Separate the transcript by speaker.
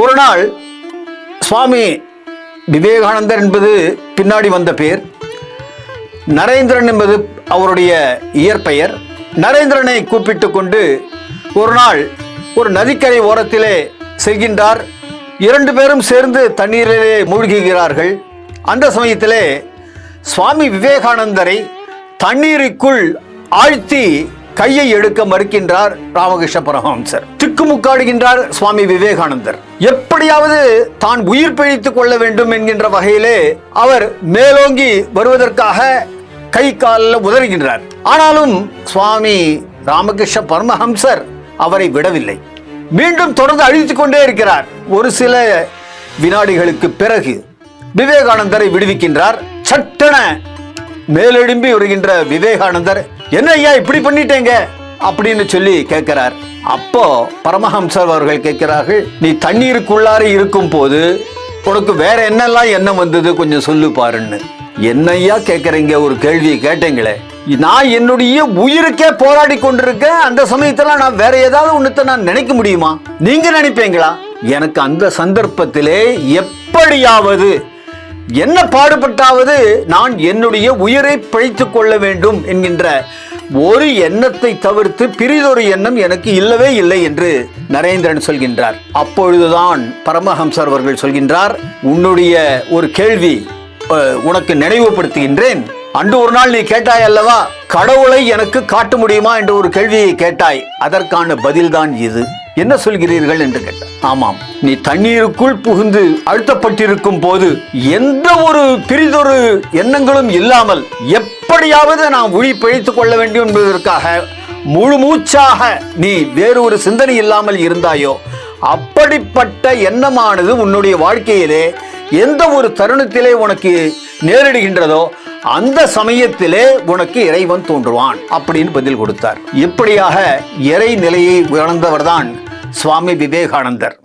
Speaker 1: ஒரு நாள் சுவாமி விவேகானந்தர் என்பது பின்னாடி வந்த பேர். நரேந்திரன் என்பது அவருடைய இயற்பெயர். நரேந்திரனை கூப்பிட்டு கொண்டு ஒரு நாள் ஒரு நதிக்கரை ஓரத்திலே செல்கின்றார். இரண்டு பேரும் சேர்ந்து தண்ணீரிலே மூழ்குகிறார்கள். அந்த சமயத்திலே சுவாமி விவேகானந்தரை தண்ணீருக்குள் ஆழ்த்தி கையை எடுக்க மறுக்கின்றார் ராமகிருஷ்ண பரமஹம்சர். திக்குமுக்காடுகின்றார் சுவாமி விவேகானந்தர். எப்படியாவது தான் உயிர் பிழைத்துக் கொள்ள வேண்டும் என்கின்ற வகையிலே அவர் மேலோங்கி வருவதற்காக கை காலில் உதறுகின்றார். ஆனாலும் சுவாமி ராமகிருஷ்ண பரமஹம்சர் அவரை விடவில்லை. மீண்டும் தொடர்ந்து அழித்துக் கொண்டே இருக்கிறார். ஒரு சில வினாடிகளுக்கு பிறகு விவேகானந்தரை விடுவிக்கின்றார். சட்டென மேலெழும்பி வருகின்ற விவேகானந்தர் என்ன ஐயா இப்படி பண்ணிட்டேங்க? அப்படின்னு சொல்லி கேட்கிறார். அப்போ பரமஹம்சர் அவர்கள் கேட்கிறார்கள் நீ தண்ணீருக்குள்ளார இருக்கும் போது உனக்கு வேற என்னெல்லாம் எண்ணம் வந்தது? கொஞ்சம் சொல்லு பாருன்னு. என்னையா கேட்குறீங்க? ஒரு கேள்வியை கேட்டீங்களே. நான் என்னுடைய உயிருக்கே போராடி கொண்டிருக்கேன். அந்த சமயத்துல நான் வேற ஏதாவது ஒண்ணுத்த நான் நினைக்க முடியுமா? நீங்க நினைப்பீங்களா? எனக்கு அந்த சந்தர்ப்பத்திலே எப்படியாவது என்ன பாடுபட்டாவது நான் என்னுடைய உயிரை பிழைத்து கொள்ள வேண்டும் என்கின்ற ஒரு எண்ணத்தை தவிர்த்து பிரிதொரு எண்ணம் எனக்கு இல்லவே இல்லை என்று நரேந்திரன் சொல்கின்றார். அப்பொழுதுதான் பரமஹம்சர் அவர்கள் சொல்கின்றார் உன்னுடைய ஒரு கேள்வி உனக்கு நினைவுபடுத்துகின்றேன். அன்று ஒரு நாள் நீ கேட்டாய் அல்லவா கடவுளை எனக்கு காட்ட முடியுமா என்ற ஒரு கேள்வியை கேட்டாய். அதற்கான பதில்தான் இது. என்ன சொல்கிறீர்கள் என்று கேட்டார். ஆமாம் நீ தண்ணீருக்குள் புகுந்து அழுத்தப்பட்டிருக்கும் போது எந்த ஒரு பிரிதொரு எண்ணங்களும் இல்லாமல் எப்படியாவது நான் உழி பிழைத்துக் கொள்ள வேண்டும் என்பதற்காக முழு மூச்சாக நீ வேறு ஒரு சிந்தனை இல்லாமல் இருந்தாயோ அப்படிப்பட்ட எண்ணமானது உன்னுடைய வாழ்க்கையிலே எந்த ஒரு தருணத்திலே உனக்கு நேரிடுகின்றதோ அந்த சமயத்திலே உனக்கு இறைவன் தோன்றுவான் அப்படின்னு பதில் கொடுத்தார். இப்படியாக இறை நிலையை உணர்ந்தவர்தான் சுவாமி விவேகானந்தர்.